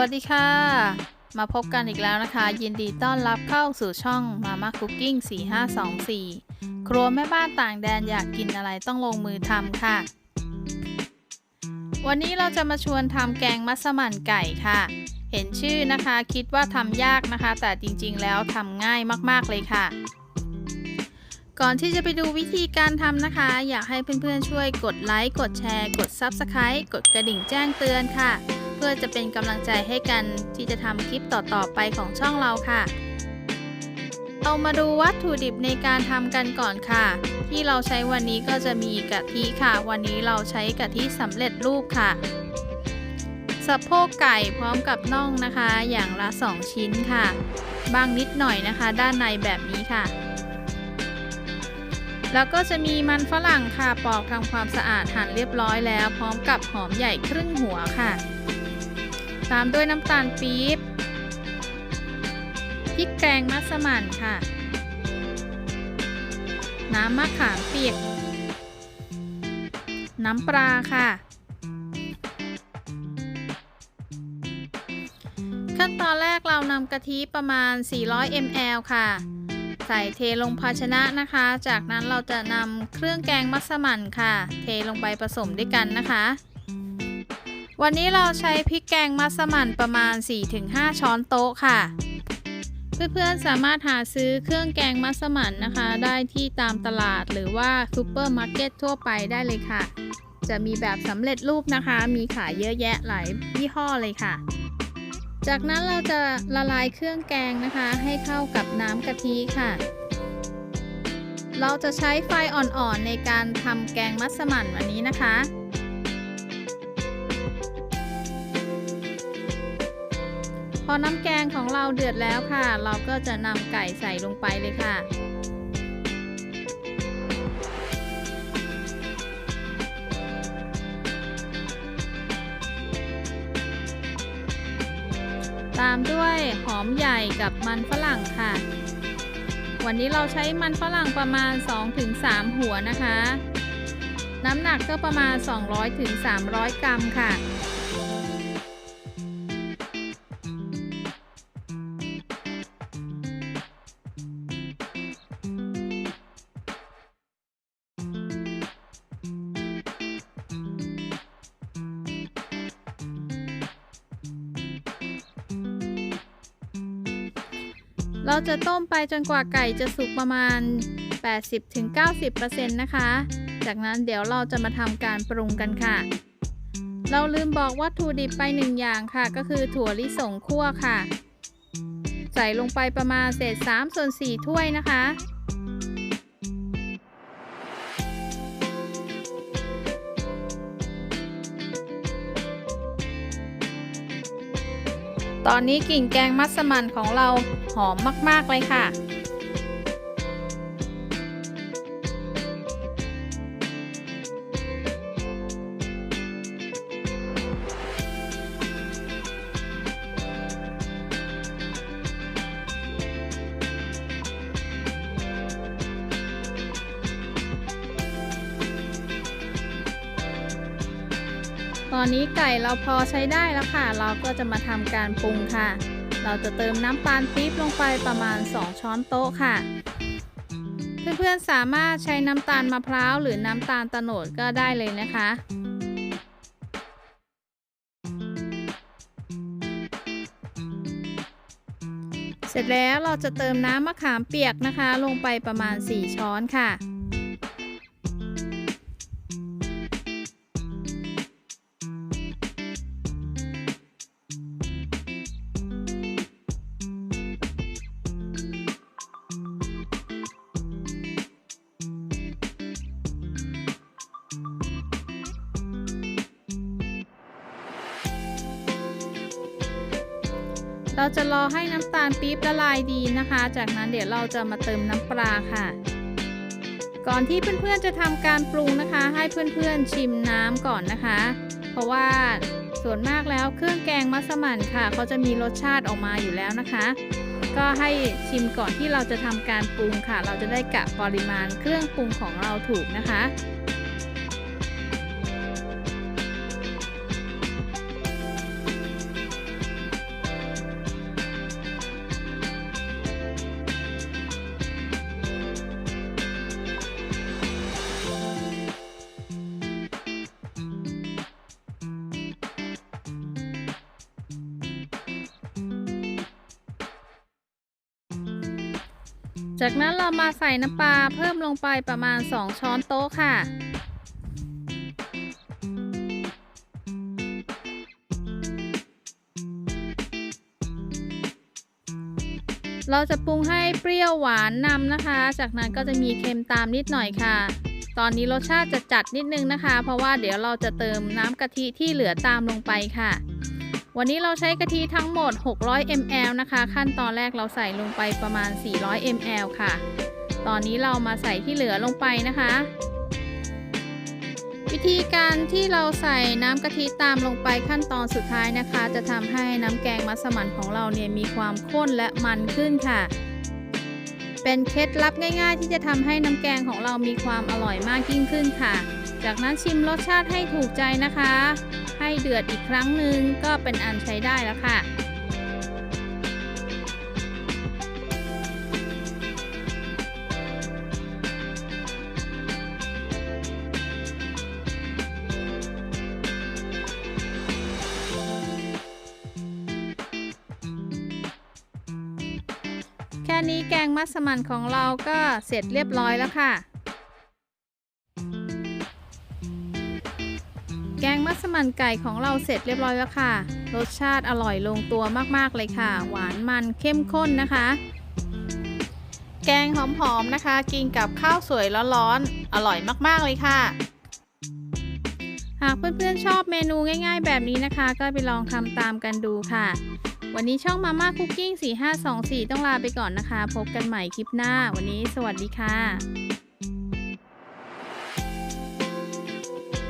วัสดีค่ะ มาพบกันอีกแล้วนะคะ ยินดีต้อนรับเข้าสู่ช่อง Mama Cooking 4524 ครัวแม่บ้านต่างแดนอยากกินอะไรต้องลงมือทำค่ะ วันนี้เราจะมาชวนทำแกงมัสมั่นไก่ค่ะ เห็นชื่อนะคะคิดว่าทำยากนะคะ แต่จริงๆแล้วทำง่ายมากๆเลยค่ะก่อนที่จะไปดูวิธีการทำนะคะ อยากให้เพื่อนๆช่วยกดไลค์ กดแชร์ กด Subscribe กดกระดิ่งแจ้งเตือนค่ะ เพื่อจะเป็นกำลังใจให้กันที่จะทำคลิปต่อๆไปของช่องเราค่ะเรามาดูวัตถุดิบในการทำกันก่อนค่ะ ที่เราใช้วันนี้ก็จะมีกะทิค่ะ วันนี้เราใช้กะทิสำเร็จรูปค่ะสะโพกไก่พร้อมกับน่องนะคะ อย่างละ 2 ชิ้นค่ะ บางนิดหน่อยนะคะ ด้านในแบบนี้ค่ะ แล้วก็จะมีมันฝรั่งค่ะ ปอกทำความสะอาดหั่นเรียบร้อยแล้ว พร้อมกับหอมใหญ่ครึ่งหัวค่ะ ตามด้วยน้ำตาลปี๊บพริกแกงมัสมั่นค่ะ น้ำมะขามเปียก น้ำปลาค่ะ ขั้นตอนแรกเรานำกะทิประมาณ 400 ml ค่ะ ใส่เทลงภาชนะนะคะ จากนั้นเราจะนำเครื่องแกงมัสมั่นค่ะ เทลงไปผสมด้วยกันนะคะ วันนี้เราใช้พริกแกงมัสมั่นประมาณ 4-5 ช้อนโต๊ะค่ะ เพื่อนๆสามารถหาซื้อเครื่องแกงมัสมั่นนะคะ ได้ที่ตามตลาดหรือว่าซูเปอร์มาร์เก็ตทั่วไปได้เลยค่ะ จะมีแบบสำเร็จรูปนะคะ มีขายเยอะแยะหลายยี่ห้อเลยค่ะ จากนั้นเราจะละลายเครื่องแกงนะคะ ให้เข้ากับน้ำกะทิค่ะเราจะใช้ไฟอ่อนๆในการทำแกงมัสมั่นวันนี้นะคะ พอน้ำแกงของเราเดือดแล้วค่ะ เราก็จะนำไก่ใส่ลงไปเลยค่ะ ตามด้วยหอมใหญ่กับมันฝรั่งค่ะ วันนี้เราใช้มันฝรั่งประมาณ 2-3 หัวนะคะ น้ำหนักก็ประมาณ 200-300 กรัมค่ะ เราจะต้มไปจนกว่าไก่จะสุกประมาณ 80-90%นะคะ จากนั้นเดี๋ยวเราจะมาทำการปรุงกันค่ะ เราลืมบอกวัตถุดิบไปหนึ่งอย่างค่ะ ก็คือถั่วลิสงคั่วค่ะ ใส่ลงไปประมาณเศษ3ส่วน4ถ้วยนะคะ ตอนนี้กลิ่นแกงมัสมั่นของเราหอมมากๆเลยค่ะ ตอนนี้ไก่เราพอใช้ได้แล้วค่ะ เราก็จะมาทำการปรุงค่ะ เราจะเติมน้ำตาลปี๊บลงไปประมาณ 2 ช้อนโต๊ะค่ะ เพื่อนๆสามารถใช้น้ำตาลมะพร้าวหรือน้ำตาลตะโนดก็ได้เลยนะคะเสร็จแล้วเราจะเติมน้ำมะขามเปียกนะคะ ลงไปประมาณ 4 ช้อนค่ะ เราจะรอให้น้ำตาลปี๊บละลายดีนะคะ จากนั้นเดี๋ยวเราจะมาเติมน้ำปลาค่ะ ก่อนที่เพื่อนๆจะทำการปรุงนะคะ ให้เพื่อนๆชิมน้ำก่อนนะคะ เพราะว่าส่วนมากแล้วเครื่องแกงมัสมั่นค่ะเขาจะมีรสชาติออกมาอยู่แล้วนะคะ ก็ให้ชิมก่อนที่เราจะทำการปรุงค่ะ เราจะได้กะปริมาณเครื่องปรุงของเราถูกนะคะ จากนั้นเรามาใส่น้ำปลาเพิ่มลงไปประมาณ 2 ช้อนโต๊ะค่ะ เราจะปรุงให้เปรี้ยวหวานนำนะคะ จากนั้นก็จะมีเค็มตามนิดหน่อยค่ะ ตอนนี้รสชาติจะจัดนิดนึงนะคะ เพราะว่าเดี๋ยวเราจะเติมน้ำกะทิที่เหลือตามลงไปค่ะ วันนี้เราใช้กะทิทั้งหมด 600 ml นะคะ ขั้นตอนแรกเราใส่ลงไปประมาณ 400 ml ค่ะ ตอนนี้เรามาใส่ที่เหลือลงไปนะคะ วิธีการที่เราใส่น้ำกะทิตามลงไปขั้นตอนสุดท้ายนะคะ จะทำให้น้ำแกงมัสมั่นของเราเนี่ยมีความข้นและมันขึ้นค่ะ เป็นเคล็ดลับง่าย ๆ ที่จะทำให้น้ำแกงของเรามีความอร่อยมากยิ่งขึ้นค่ะ จากนั้นชิมรสชาติให้ถูกใจนะคะ ให้เดือดอีกครั้งหนึ่งก็เป็นอันใช้ได้แล้วค่ะแค่นี้แกงมัสมั่นของเราก็เสร็จเรียบร้อยแล้วค่ะ มันไก่ของเราเสร็จเรียบร้อยแล้วค่ะ รสชาติอร่อยลงตัวมากๆเลยค่ะ หวานมันเข้มข้นนะคะ แกงหอมๆนะคะ กินกับข้าวสวยร้อนๆอร่อยมากๆเลยค่ะ หากเพื่อนๆชอบเมนูง่าย ๆ แบบนี้นะคะ ก็ไปลองทำตามกันดูค่ะ วันนี้ช่องมาม่าคุกกิ้ง 4524 ต้องลาไปก่อนนะคะ พบกันใหม่คลิปหน้า วันนี้สวัสดีค่ะ